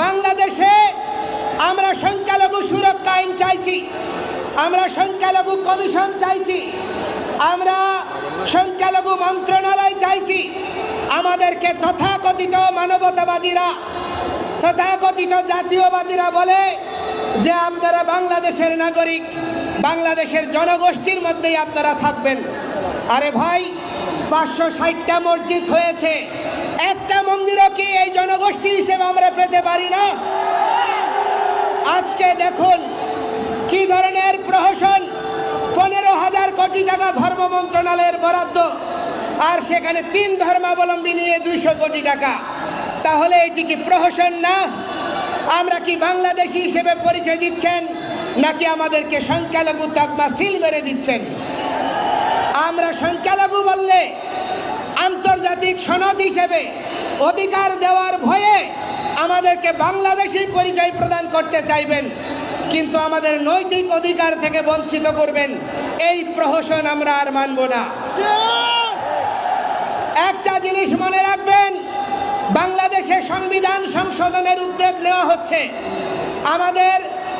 বাংলাদেশে আমরা সংখ্যালঘু সুরক্ষা আইন চাইছি, আমরা সংখ্যালঘু কমিশন চাইছি, আমরা সংখ্যালঘু মন্ত্রণালয় চাইছি। আমাদেরকে তথাকথিত মানবতাবাদীরা, তথাকথিত জাতীয়বাদীরা বলে যে আপনারা বাংলাদেশের নাগরিক, বাংলাদেশের জনগোষ্ঠীর মধ্যেই আপনারা থাকবেন। আরে ভাই, পাঁচশো ষাটটা মসজিদ হয়েছে। একটা মন্দিরও কি এই জনগোষ্ঠী হিসেবে আমরা পেতে পারি না? আজকে দেখুন কি ধরনের প্রহসন, পনেরো হাজার কোটি টাকা ধর্ম মন্ত্রণালয়ের বরাদ্দ, আর সেখানে তিন ধর্মাবলম্বী নিয়ে দুইশো কোটি টাকা। তাহলে এটি কি প্রহসন না? আমরা কি বাংলাদেশি হিসেবে পরিচয় দিচ্ছেন, নাকি আমাদেরকে সংখ্যালঘু তকমা সিল মেরে দিচ্ছেন? আমরা সংখ্যালঘু বললে আন্তর্জাতিক সনদ হিসেবে অধিকার দেওয়ার ভয়ে আমাদেরকে বাংলাদেশি পরিচয় প্রদান করতে চাইবেন, কিন্তু আমাদের নৈতিক অধিকার থেকে বঞ্চিত করবেন, এই প্রহসন আমরা আর মানব না। একটা জিনিস মনে রাখবেন, বাংলাদেশে সংবিধান সংশোধনের উদ্যোগ নেওয়া হচ্ছে। আমাদের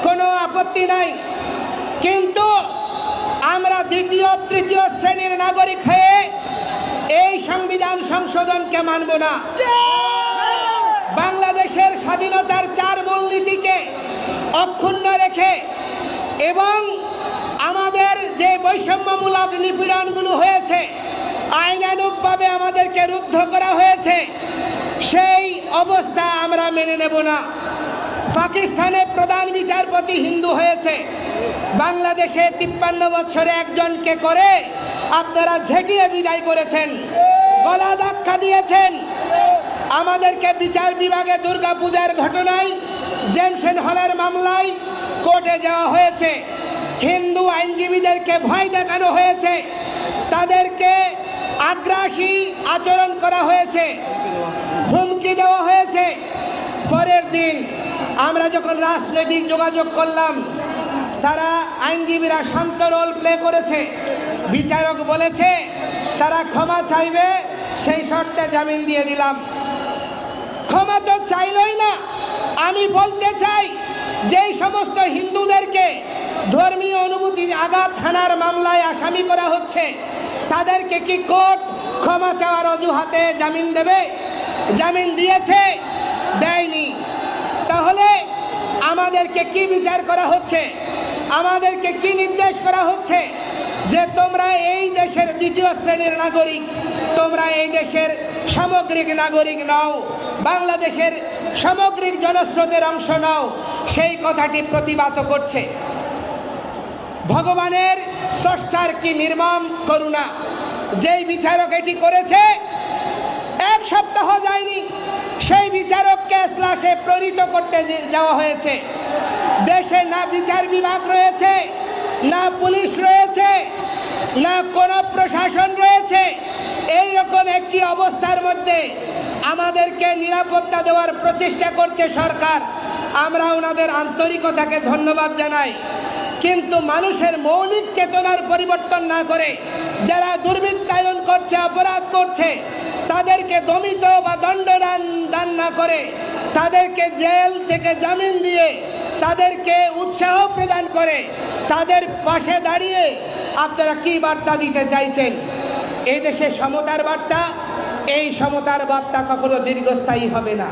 কোনো আপত্তি নাই, কিন্তু আমরা দ্বিতীয়, তৃতীয় শ্রেণির নাগরিক হয়ে এই সংবিধান সংশোধনকে মানব না। বাংলাদেশের স্বাধীনতার চার মূলনীতিকে অক্ষুণ্ণ রেখে এবং আমাদের যে বৈষম্যমূলক নিপীড়নগুলো হয়েছে আইনানুগভাবে আমাদেরকে রুদ্ধ করা হয়েছে সেই অবস্থা আমরা মেনে নেব না। পাকিস্তানে প্রধান বিচারপতি হিন্দু হয়েছে। বাংলাদেশে তিপ্পান্ন বছরে একজনকে করে আপনারা ঝেঁটিয়ে বিদায় করেছেন। গলা ধাক্কা দিয়েছেন। আমাদেরকে বিচার বিভাগে দুর্গাপূজার ঘটনায়, জেমসেন হলের মামলায় কোর্টে যাওয়া হয়েছে। হিন্দু আইনজীবীদেরকে ভয় দেখানো হয়েছে। তাদেরকে আগ্রাসী আচরণ করা হয়েছে। হুমকি দেওয়া হয়েছে। পরের দিন আমরা যখন রাজনৈতিক যোগাযোগ করলাম, তারা আইনজীবীরা শান্ত রোল প্লে করেছে। বিচারক বলেছে, তারা ক্ষমা চাইবে, সেই শর্তে জামিন দিয়ে দিলাম। ক্ষমা তো চাইলই না। আমি বলতে চাই, যেই সমস্ত হিন্দুদেরকে ধর্মীয় অনুভূতি আঘাত হানার মামলায় আসামি করা হচ্ছে, তাদেরকে কি কোর্ট ক্ষমা চাওয়ার অজুহাতে জামিন দেবে? জামিন দিয়েছে, দেয়নি। তাহলে আমাদেরকে কি বিচার করা হচ্ছে? আমাদেরকে কি নির্দেশ করা হচ্ছে? যে তোমরা এই দেশের দ্বিতীয় শ্রেণির নাগরিক, তোমরা এই দেশের সামগ্রিক নাগরিক নও, বাংলাদেশের সামগ্রিক জনস্রোতের অংশ নও, সেই কথাটি প্রতিবাদ করছে। ভগবানের স্রষ্টার কি নির্মম করুণা? যেই বিচারক এটি করেছে, এক সপ্তাহ যায়নি, সেই বিচারককে স্লাসে প্রেরিত করতে যাওয়া হয়েছে। দেশে না বিচার বিভাগ রয়েছে না পুলিশ রয়েছে, না কোনো প্রশাসন রয়েছে। এই রকম একটি অবস্থার মধ্যে আমাদেরকে নিরাপত্তা দেওয়ার প্রচেষ্টা করছে সরকার। আমরা ওনাদের আন্তরিকতাকে ধন্যবাদ জানাই। কিন্তু মানুষের মৌলিক চেতনার পরিবর্তন না করে যারা দুর্বৃত্তায়ন করছে, অপরাধ করছে, তাদেরকে দমিত বা দণ্ডদান দান না করে তাদেরকে জেল থেকে জামিন দিয়ে তাদেরকে উৎসাহ প্রদান করে। তাদের পাশে দাঁড়িয়ে আপনারা কি বার্তা দিতে চাইছেন? এই দেশে সমতার বার্তা, এই সমতার বার্তা কখনো দীর্ঘস্থায়ী হবে না।